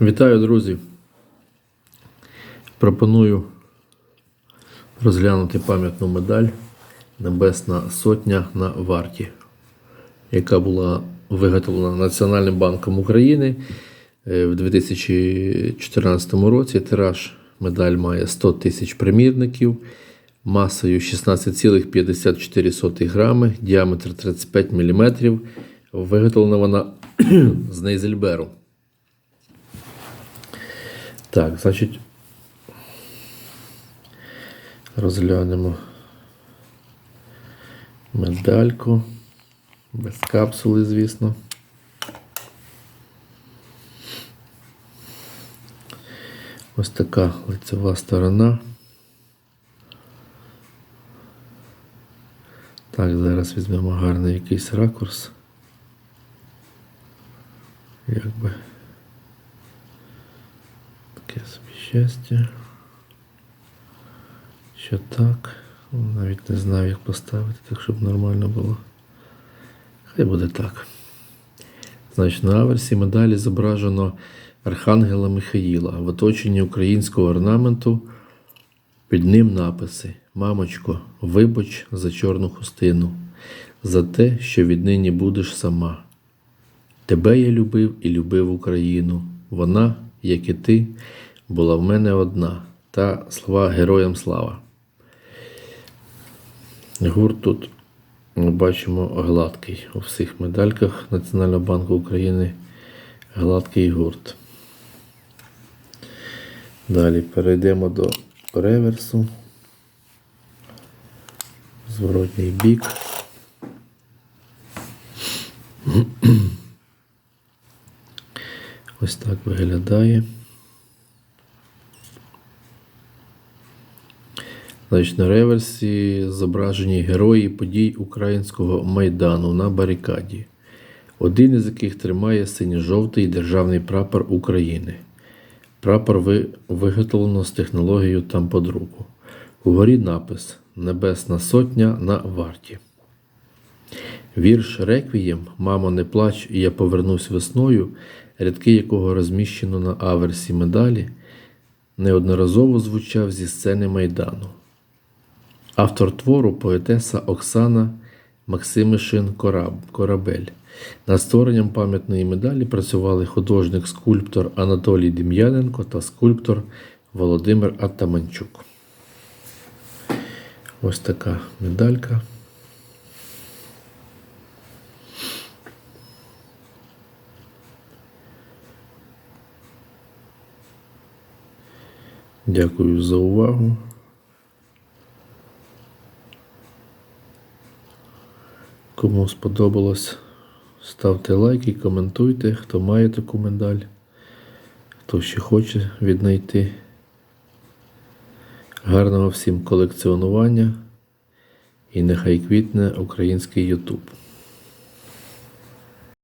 Вітаю, друзі. Пропоную розглянути пам'ятну медаль Небесна Сотня на варті, яка була виготовлена Національним банком України е, в 2014 році. Тираж медаль має 100 тисяч примірників, масою 16,54 грами, діаметр 35 мм. Виготовлена вона з Нейзельберу. Так, значить, розглянемо медальку. Без капсули, звісно. Ось така лицева сторона. Так, зараз візьмемо гарний якийсь ракурс. Якби. Щастя. Що так. Навіть не знаю, як поставити, так щоб нормально було. Хай буде так. Значить, на аверсі медалі зображено Архангела Михаїла в оточенні українського орнаменту. Під ним написи: Мамочко, вибач за чорну хустину, за те, що віднині будеш сама. Тебе я любив і любив Україну. Вона, як і ти, була в мене одна. Та слова героям слава. Гурт тут ми бачимо гладкий. У всіх медальках Національного банку України гладкий гурт. Далі перейдемо до реверсу. Зворотній бік. Ось так виглядає. Значить, на реверсі зображені герої подій українського майдану на барикаді, один із яких тримає синьо-жовтий державний прапор України. Прапор ви- виготовлено з технологією тамподруку. Угорі напис Небесна Сотня на варті. Вірш Реквієм Мамо, не плач, і я повернусь весною, рядки якого розміщено на аверсі медалі, неодноразово звучав зі сцени Майдану. Автор твору поетеса Оксана Максимишин Корабель. Над створенням пам'ятної медалі працювали художник-скульптор Анатолій Дем'яненко та скульптор Володимир Атаманчук. Ось така медалька. Дякую за увагу. Кому сподобалось, ставте лайки, коментуйте, хто має таку медаль, хто ще хоче віднайти. Гарного всім колекціонування і нехай квітне український Ютуб.